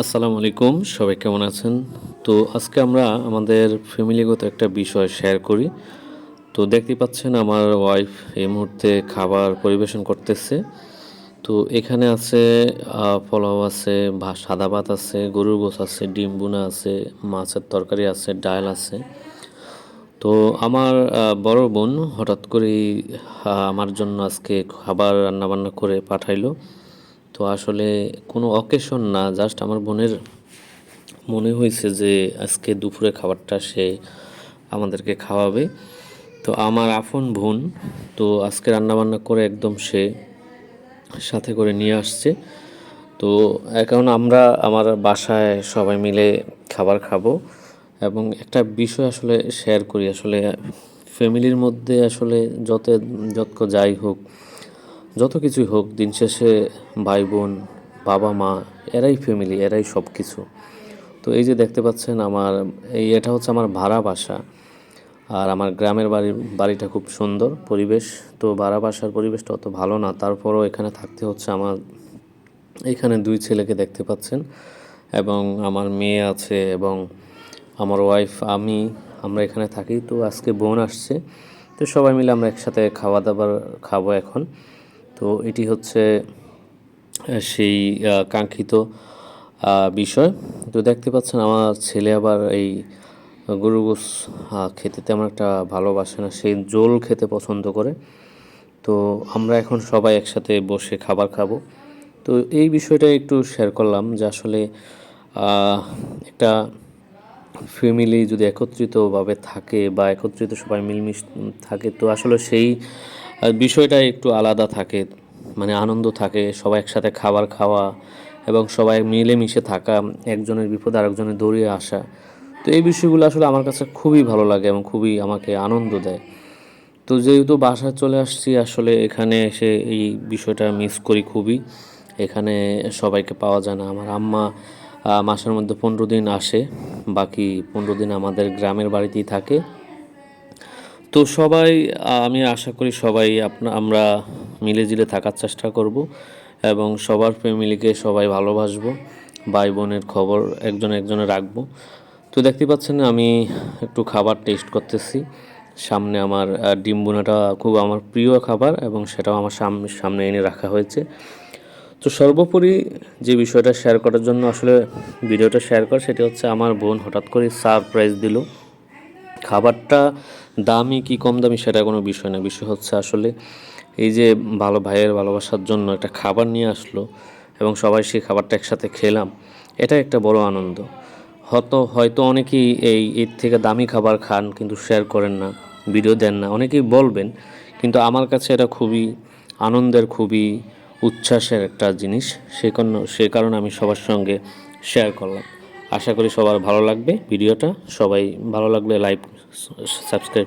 আসসালামু আলাইকুম, সবাই কেমন আছেন? তো আজকে আমরা আমাদের ফ্যামিলিগত একটা বিষয় শেয়ার করি। তো দেখতে পাচ্ছেন আমার ওয়াইফ এই মুহূর্তে খাবার পরিবেশন করতেছে। তো এখানে আছে পোলাও আছে, ভা, সাদা ভাত আছে, গরুর গোস আছে, ডিম বুনা আছে, মাছের তরকারি আছে, ডাল আছে। তো আমার বড় বোন হঠাৎ করেই আমার জন্য আজকে খাবার রান্নাবান্না করে পাঠাইলো। তো আসলে কোনো অকেশন না জাস্ট আমার বোনের মনে হয়েছে যে আজকে দুপুরে খাবারটা সে আমাদেরকে খাওয়াবে। তো আমার আপন বোন, তো আজকে রান্নাবান্না করে একদম সে সাথে করে নিয়ে আসছে। তো এখন আমরা আমার বাসায় সবাই মিলে খাবার খাব এবং একটা বিষয় আসলে শেয়ার করি। আসলে ফ্যামিলির মধ্যে আসলে যত যত যাই হোক যত কিছুই হোক, দিন শেষে ভাই বোন, বাবা মা, এরাই ফ্যামিলি এরাই সব কিছু তো এই যে দেখতে পাচ্ছেন আমার, এই এটা হচ্ছে আমার ভাড়া বাসা। আর আমার গ্রামের বাড়ি, বাড়িটা খুব সুন্দর পরিবেশ। তো ভাড়া বাসার পরিবেশটা অত ভালো না। তারপরও এখানে থাকতে হচ্ছে আমার, এখানে দুই ছেলেকে দেখতে পাচ্ছেন। এবং আমার মেয়ে আছে এবং আমার ওয়াইফ আমি, আমরা এখানে থাকি। তো আজকে বোন আসছে। তো সবাই মিলে আমরা একসাথে খাওয়া দাবার খাব এখন। তো এটি হচ্ছে সেই কাঙ্ক্ষিত বিষয়। তো দেখতে পাচ্ছেন আমার ছেলে আবার এই গরু গোস খেতে তেমন একটা ভালোবাসে না। সেই জোল খেতে পছন্দ করে। তো আমরা এখন সবাই একসাথে বসে খাবার খাব। তো এই বিষয়টা একটু শেয়ার করলাম যে আসলে একটা ফ্যামিলি যদি একত্রিতভাবে থাকে বা একত্রিত সবাই মিলমিশ থাকে, তো আসলে সেই বিষয়টা একটু আলাদা থাকে মানে আনন্দ থাকে, সবাই একসাথে খাবার খাওয়া এবং সবাই মিলেমিশে থাকা, একজনের বিপদে আরেকজনের দৌড়িয়ে আসা। তো এই বিষয়গুলো আসলে আমার কাছে খুবই ভালো লাগে এবং খুবই আমাকে আনন্দ দেয়। তো যেহেতু বাসায় চলে আসছি, আসলে এখানে এসে এই বিষয়টা মিস করি খুবই। এখানে সবাইকে পাওয়া যায় না। আমার আম্মা মাসের মধ্যে পনেরো দিন আসে, বাকি পনেরো দিন আমাদের গ্রামের বাড়িতেই থাকে। তো সবাই, আমি আশা করি সবাই আপনা, আমরা মিলেজিলে থাকার চেষ্টা করব এবং সবার ফ্যামিলিকে সবাই ভালোবাসবো ভাই বোনের খবর একজন একজনে রাখব। তো দেখতে পাচ্ছেন, আমি একটু খাবার টেস্ট করতেছি। সামনে আমার ডিম বোনাটা খুব আমার প্রিয় খাবার এবং সেটাও আমার সামনে সামনে এনে রাখা হয়েছে। তো সর্বোপরি যে বিষয়টা শেয়ার করার জন্য আসলে ভিডিওটা শেয়ার করা, সেটা হচ্ছে আমার বোন হঠাৎ করে সারপ্রাইজ দিল। খাবারটা দামি কি কম দামি সেটা কোনো বিষয় না। বিষয় হচ্ছে আসলে এই যে ভালো ভাইয়ের ভালোবাসার জন্য একটা খাবার নিয়ে আসলো এবং সবাই সেই খাবারটা একসাথে খেলাম এটা একটা বড় আনন্দ। হয়তো হয়তো অনেকেই এই, এর থেকে দামি খাবার খান কিন্তু শেয়ার করেন না ভিডিও দেন না। অনেকেই বলবেন, কিন্তু আমার কাছে এটা খুবই আনন্দের, খুবই উচ্ছ্বাসের একটা জিনিস। সে কারণে সে কারণে আমি সবার সঙ্গে শেয়ার করলাম। আশা করি সবার ভালো লাগবে ভিডিওটা। সবাই ভালো লাগলে লাইক সাবস্ক্রাইব